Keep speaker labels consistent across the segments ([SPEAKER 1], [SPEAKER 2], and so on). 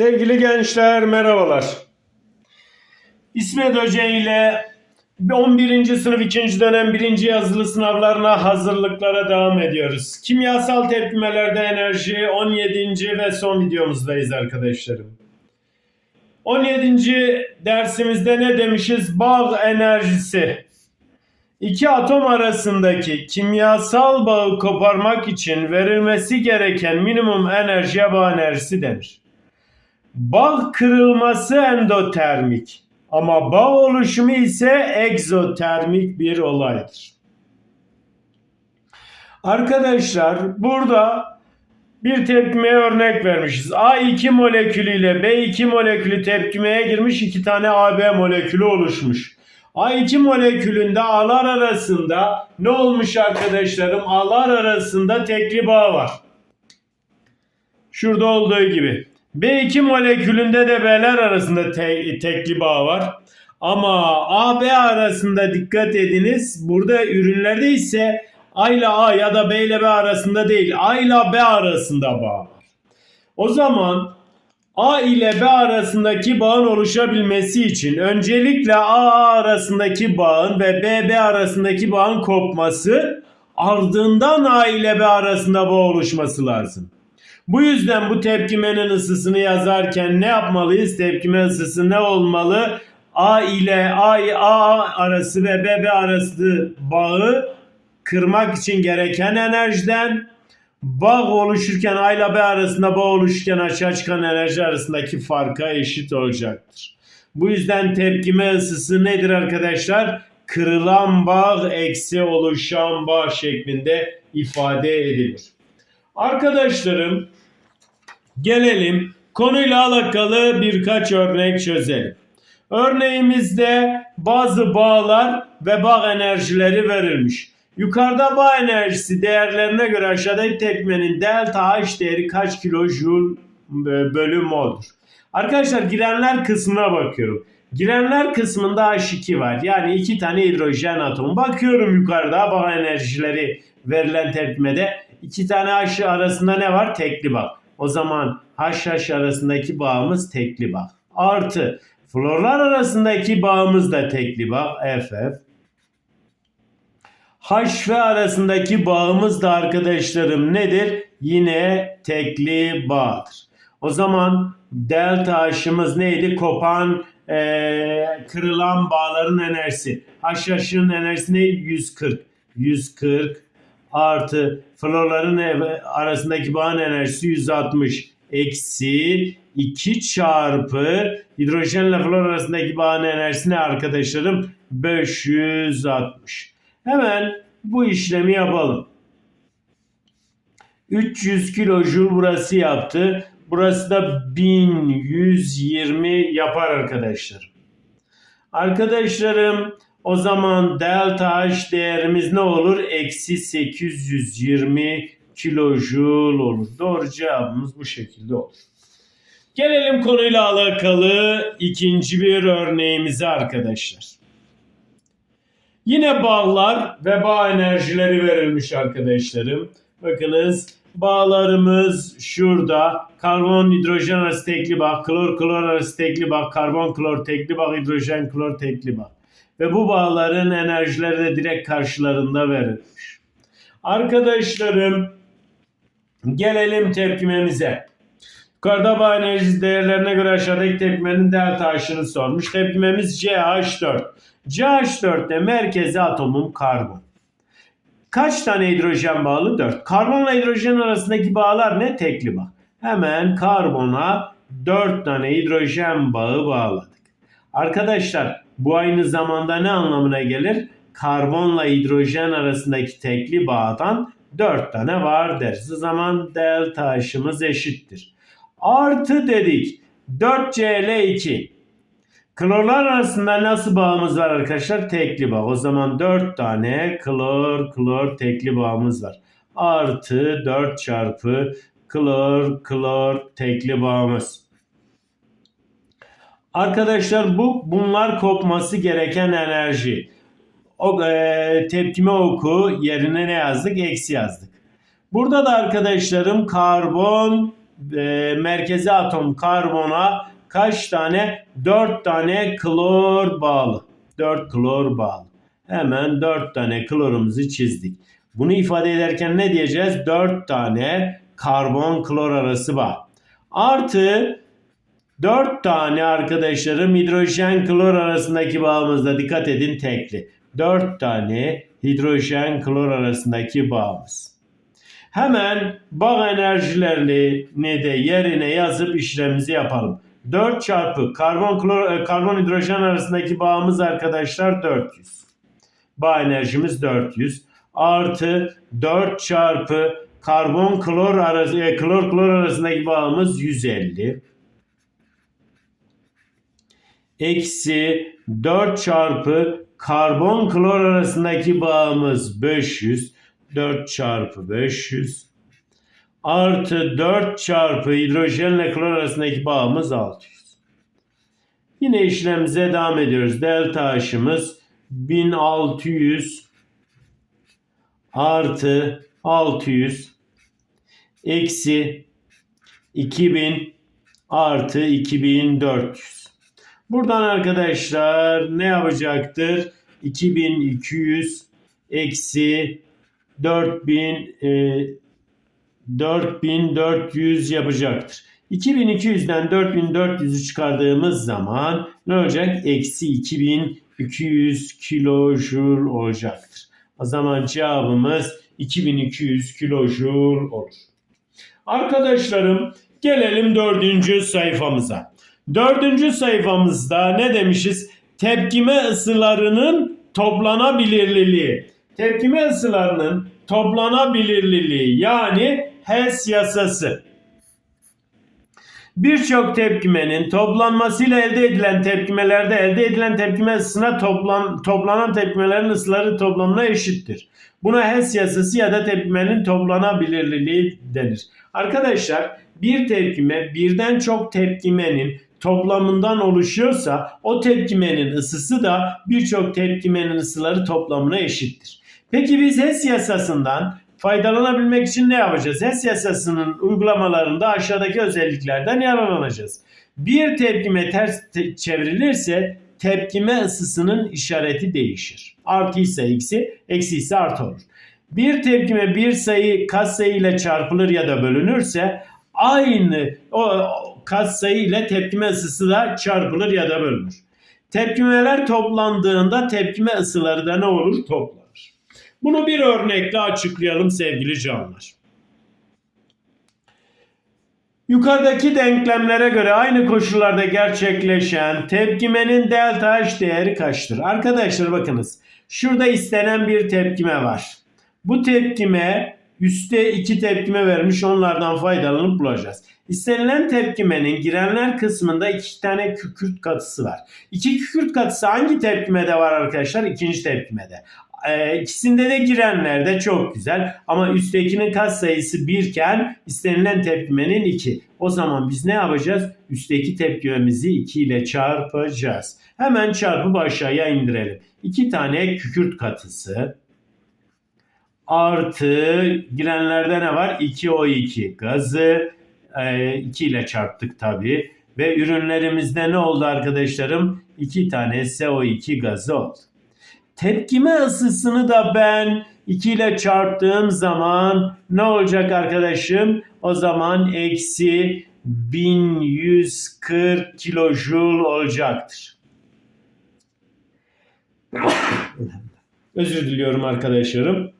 [SPEAKER 1] Sevgili gençler merhabalar. İsmet Hoca ile 11. sınıf 2. dönem 1. yazılı sınavlarına hazırlıklara devam ediyoruz. Kimyasal tepkimelerde enerji 17. ve son videomuzdayız arkadaşlarım. 17. dersimizde ne demişiz? Bağ enerjisi. İki atom arasındaki kimyasal bağı koparmak için verilmesi gereken minimum enerjiye bağ enerjisi denir. Bağ kırılması endotermik ama bağ oluşumu ise egzotermik bir olaydır. Arkadaşlar burada bir tepkimeye örnek vermişiz. A2 molekülü ile B2 molekülü tepkimeye girmiş iki tane AB molekülü oluşmuş. A2 molekülünde A'lar arasında ne olmuş arkadaşlarım? A'lar arasında tekli bağ var. Şurada olduğu gibi. B2 molekülünde de B'ler arasında te- tekli bağ var. Ama A B arasında dikkat ediniz. Burada ürünlerde ise A ile A ya da B ile B arasında değil. A ile B arasında bağ var. O zaman A ile B arasındaki bağın oluşabilmesi için öncelikle A A arasındaki bağın ve B B arasındaki bağın kopması ardından A ile B arasında bağ oluşması lazım. Bu yüzden bu tepkimenin ısısını yazarken ne yapmalıyız? Tepkime ısısı ne olmalı? A ile A, A arası ve B B arası bağı kırmak için gereken enerjiden bağ oluşurken A ile B arasında bağ oluşurken açığa çıkan enerji arasındaki farka eşit olacaktır. Bu yüzden tepkime ısısı nedir arkadaşlar? Kırılan bağ eksi oluşan bağ şeklinde ifade edilir. Arkadaşlarım gelelim konuyla alakalı birkaç örnek çözelim. Örneğimizde bazı bağlar ve bağ enerjileri verilmiş. Yukarıda bağ enerjisi değerlerine göre aşağıdaki tepkimenin delta H değeri kaç kilojoule bölü mol'dur? Arkadaşlar girenler kısmına bakıyorum. Girenler kısmında H2 var. Yani iki tane hidrojen atomu. Bakıyorum yukarıda bağ enerjileri verilen tepkimede iki tane H arasında ne var? Tekli bağ. O zaman HH arasındaki bağımız tekli bağ. Artı florlar arasındaki bağımız da tekli bağ. FF. H ve arasındaki bağımız da arkadaşlarım nedir? Yine tekli bağdır. O zaman delta H'ımız neydi? Kopan, eee, kırılan bağların enerjisi. HH'ın enerjisi ne? 140. 140 artı florların arasındaki bağın enerjisi 160 eksi 2 çarpı hidrojenle flor arasındaki bağın enerjisi ne arkadaşlarım? 560. Hemen bu işlemi yapalım. 300 kilojoule burası yaptı. Burası da 1120 yapar arkadaşlar. Arkadaşlarım o zaman delta H değerimiz ne olur? Eksi 820 kilojoule olur. Doğru cevabımız bu şekilde olur. Gelelim konuyla alakalı ikinci bir örneğimize arkadaşlar. Yine bağlar ve bağ enerjileri verilmiş arkadaşlarım. Bakınız bağlarımız şurada. Karbon hidrojen arası tekli bağ, klor klor arası tekli bağ, karbon klor tekli bağ, hidrojen klor tekli bağ. Ve bu bağların enerjileri de direkt karşılarında verilmiş. Arkadaşlarım gelelim tepkimemize. Yukarıda bağ enerjisi değerlerine göre aşağıdaki tepkimenin delta H'ını sormuş. Tepkimemiz CH4. CH4'te merkezi atomum karbon. Kaç tane hidrojen bağlı? 4. Karbonla hidrojen arasındaki bağlar ne? Tekli bağ. Hemen karbona 4 tane hidrojen bağı bağladık. Arkadaşlar bu aynı zamanda ne anlamına gelir? Karbonla hidrojen arasındaki tekli bağdan 4 tane var deriz. O zaman delta H'ımız eşittir. Artı dedik 4Cl2. Klorlar arasında nasıl bağımız var arkadaşlar? Tekli bağ. O zaman 4 tane klor klor tekli bağımız var. Artı 4 çarpı klor klor tekli bağımız. Arkadaşlar bu bunlar kopması gereken enerji. O e, tepkime oku yerine ne yazdık? Eksi yazdık. Burada da arkadaşlarım karbon e, merkezi atom karbona kaç tane? 4 tane klor bağlı. 4 klor bağlı. Hemen 4 tane klorumuzu çizdik. Bunu ifade ederken ne diyeceğiz? 4 tane karbon klor arası bağ. Artı 4 tane arkadaşlarım hidrojen klor arasındaki bağımızda dikkat edin tekli. 4 tane hidrojen klor arasındaki bağımız. Hemen bağ enerjilerini de yerine yazıp işlemimizi yapalım. 4 çarpı karbon klor e, karbon hidrojen arasındaki bağımız arkadaşlar 400. Bağ enerjimiz 400 artı 4 çarpı karbon klor arası e, klor klor arasındaki bağımız 150 eksi 4 çarpı karbon klor arasındaki bağımız 500 4 çarpı 500 artı 4 çarpı hidrojenle klor arasındaki bağımız 600. Yine işlemimize devam ediyoruz. Delta H'ımız 1600 artı 600 eksi 2000 artı 2400. Buradan arkadaşlar ne yapacaktır? 2200 eksi 4000 e, 4400 yapacaktır. 2200'den 4400'ü çıkardığımız zaman ne olacak? Eksi 2200 kilojoule olacaktır. O zaman cevabımız 2200 kilojoule olur. Arkadaşlarım gelelim dördüncü sayfamıza. Dördüncü sayfamızda ne demişiz? Tepkime ısılarının toplanabilirliliği. Tepkime ısılarının toplanabilirliliği yani Hess yasası. Birçok tepkimenin toplanmasıyla elde edilen tepkimelerde elde edilen tepkime ısısına toplan, toplanan tepkimelerin ısıları toplamına eşittir. Buna Hess yasası ya da tepkimenin toplanabilirliği denir. Arkadaşlar bir tepkime birden çok tepkimenin toplamından oluşuyorsa o tepkimenin ısısı da birçok tepkimenin ısıları toplamına eşittir. Peki biz Hess yasasından faydalanabilmek için ne yapacağız? HES yasasının uygulamalarında aşağıdaki özelliklerden yararlanacağız. Bir tepkime ters te- çevrilirse tepkime ısısının işareti değişir. Artı ise eksi, eksi ise artı olur. Bir tepkime bir sayı katsayı ile çarpılır ya da bölünürse aynı o katsayı ile tepkime ısısı da çarpılır ya da bölünür. Tepkimeler toplandığında tepkime ısıları da ne olur? Toplanır. Bunu bir örnekle açıklayalım sevgili canlar. Yukarıdaki denklemlere göre aynı koşullarda gerçekleşen tepkimenin delta H değeri kaçtır? Arkadaşlar bakınız. Şurada istenen bir tepkime var. Bu tepkime üstte iki tepkime vermiş onlardan faydalanıp bulacağız. İstenilen tepkimenin girenler kısmında iki tane kükürt katısı var. İki kükürt katısı hangi tepkimede var arkadaşlar? İkinci tepkimede. Ee, ikisinde de girenlerde çok güzel ama üsttekinin kat sayısı 1 iken istenilen tepkimenin 2. O zaman biz ne yapacağız? Üstteki tepkimemizi 2 ile çarpacağız. Hemen çarpıp aşağıya indirelim. 2 tane kükürt katısı artı girenlerde ne var? 2O2 gazı 2 ile çarptık tabi. Ve ürünlerimizde ne oldu arkadaşlarım? 2 tane SO2 gazı oldu. Tepkime ısısını da ben 2 ile çarptığım zaman ne olacak arkadaşım? O zaman eksi 1140 kilojoule olacaktır. Özür diliyorum arkadaşlarım.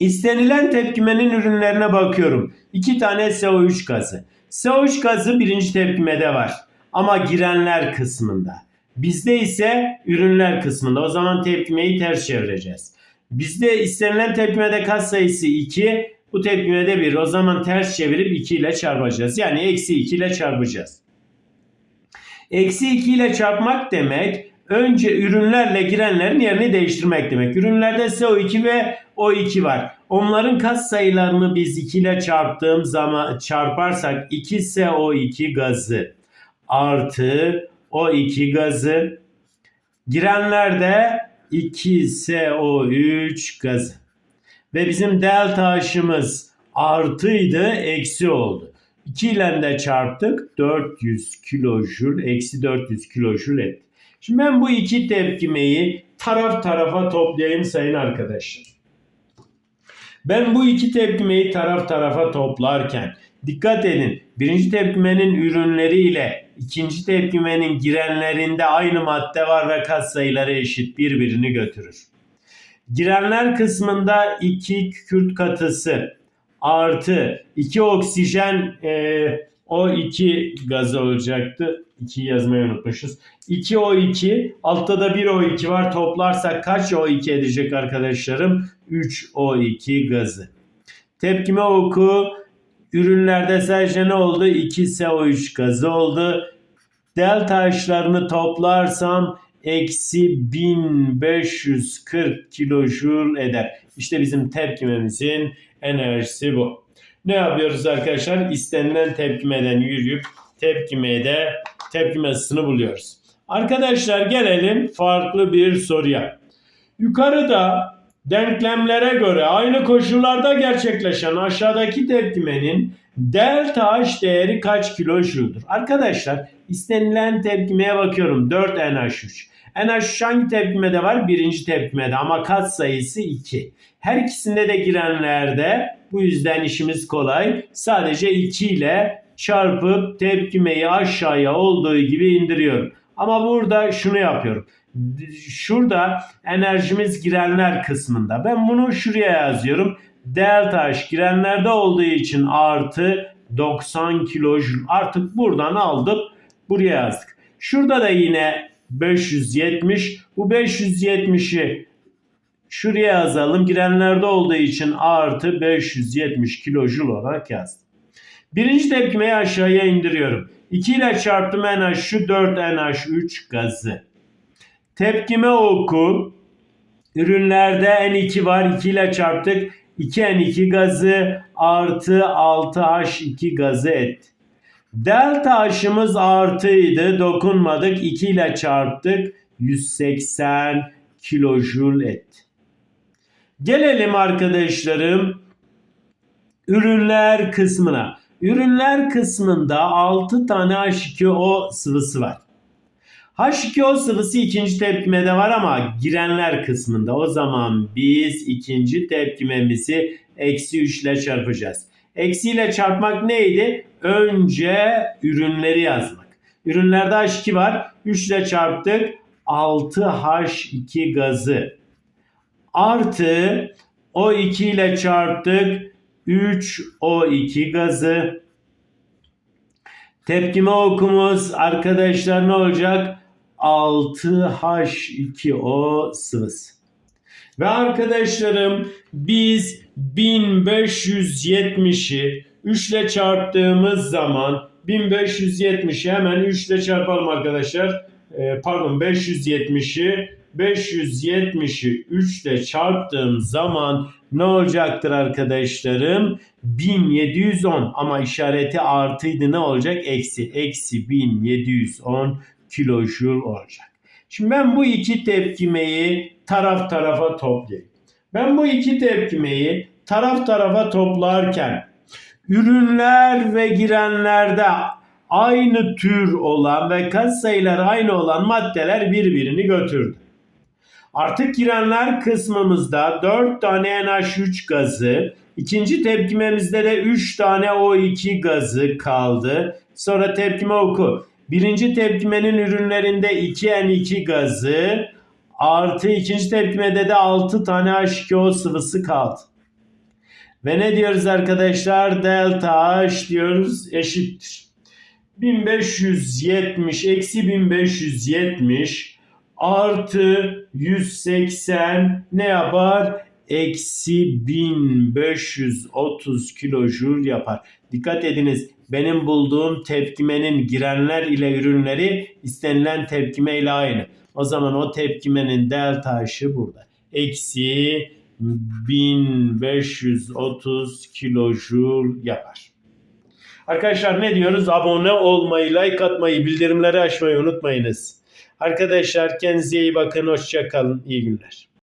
[SPEAKER 1] İstenilen tepkimenin ürünlerine bakıyorum. 2 tane SO3 gazı. SO3 gazı birinci tepkimede var. Ama girenler kısmında. Bizde ise ürünler kısmında. O zaman tepkimeyi ters çevireceğiz. Bizde istenilen tepkimede kat sayısı 2. Bu tepkimede 1. O zaman ters çevirip 2 ile çarpacağız. Yani eksi 2 ile çarpacağız. Eksi 2 ile çarpmak demek önce ürünlerle girenlerin yerini değiştirmek demek. Ürünlerde SO2 ve O2 var. Onların kat sayılarını biz 2 ile çarptığım zaman çarparsak 2 SO2 gazı artı O2 gazı girenlerde 2 SO3 gazı ve bizim delta H'ımız artıydı eksi oldu. 2 ile de çarptık. 400 kilojül eksi 400 kilojül etti. Şimdi ben bu iki tepkimeyi taraf tarafa toplayayım sayın arkadaşlar. Ben bu iki tepkimeyi taraf tarafa toplarken dikkat edin. Birinci tepkimenin ürünleri ile ikinci tepkimenin girenlerinde aynı madde var ve katsayıları eşit birbirini götürür. Girenler kısmında 2 kükürt katısı artı 2 oksijen e, O2 gazı olacaktı. 2 yazmayı unutmuşuz. 2 O2 altta da 1 O2 var. Toplarsak kaç O2 edecek arkadaşlarım? 3 O2 gazı. Tepkime oku ürünlerde sadece ne oldu? 2 SO3 gazı oldu. Delta H'larını toplarsam eksi 1540 kilojül eder. İşte bizim tepkimemizin enerjisi bu. Ne yapıyoruz arkadaşlar? İstenilen tepkimeden yürüyüp tepkimede tepkime ısısını buluyoruz. Arkadaşlar gelelim farklı bir soruya. Yukarıda denklemlere göre aynı koşullarda gerçekleşen aşağıdaki tepkimenin delta H değeri kaç kilojüldür? Arkadaşlar istenilen tepkimeye bakıyorum 4 NH3. NH3 hangi tepkimede var? Birinci tepkimede ama kat sayısı 2. Her ikisinde de girenlerde bu yüzden işimiz kolay. Sadece 2 ile çarpıp tepkimeyi aşağıya olduğu gibi indiriyorum. Ama burada şunu yapıyorum. Şurada enerjimiz girenler kısmında. Ben bunu şuraya yazıyorum. Delta H girenlerde olduğu için artı 90 kilojül. Artık buradan aldık. Buraya yazdık. Şurada da yine 570. Bu 570'i şuraya yazalım. Girenlerde olduğu için artı 570 kilojül olarak yazdım. Birinci tepkimeyi aşağıya indiriyorum. 2 ile çarptım NH şu 4 NH3 gazı. Tepkime oku. Ürünlerde N2 var. 2 ile çarptık. 2N2 gazı artı 6H2 gazı etti. Delta H'ımız artıydı. Dokunmadık. 2 ile çarptık. 180 kilojül etti. Gelelim arkadaşlarım ürünler kısmına. Ürünler kısmında 6 tane H2O sıvısı var. H2O sıvısı ikinci tepkimede var ama girenler kısmında. O zaman biz ikinci tepkimemizi eksi 3 ile çarpacağız. Eksi ile çarpmak neydi? Önce ürünleri yazmak. Ürünlerde H2 var. 3 ile çarptık. 6H2 gazı. Artı O2 ile çarptık. 3O2 gazı. Tepkime okumuz arkadaşlar ne olacak? 6H2O sıvısı. Ve arkadaşlarım biz 1570'i 3 ile çarptığımız zaman 1570'i hemen 3 ile çarpalım arkadaşlar. Ee, pardon 570'i 570'i 3 ile çarptığım zaman ne olacaktır arkadaşlarım? 1710 ama işareti artıydı ne olacak? Eksi. Eksi 1710 kilojül olacak. Şimdi ben bu iki tepkimeyi taraf tarafa toplayayım. Ben bu iki tepkimeyi taraf tarafa toplarken ürünler ve girenlerde aynı tür olan ve katsayıları aynı olan maddeler birbirini götürdü. Artık girenler kısmımızda 4 tane NH3 gazı, ikinci tepkimemizde de 3 tane O2 gazı kaldı. Sonra tepkime oku. Birinci tepkimenin ürünlerinde 2N2 gazı artı ikinci tepkimede de 6 tane H2O sıvısı kaldı. Ve ne diyoruz arkadaşlar? Delta H diyoruz eşittir. 1570 eksi 1570 artı 180 ne yapar? Eksi 1530 kilojül yapar. Dikkat ediniz benim bulduğum tepkimenin girenler ile ürünleri istenilen tepkime ile aynı. O zaman o tepkimenin delta H'ı burada. Eksi 1530 kilojül yapar. Arkadaşlar ne diyoruz? Abone olmayı, like atmayı, bildirimleri açmayı unutmayınız. Arkadaşlar kendinize iyi bakın. Hoşça kalın. İyi günler.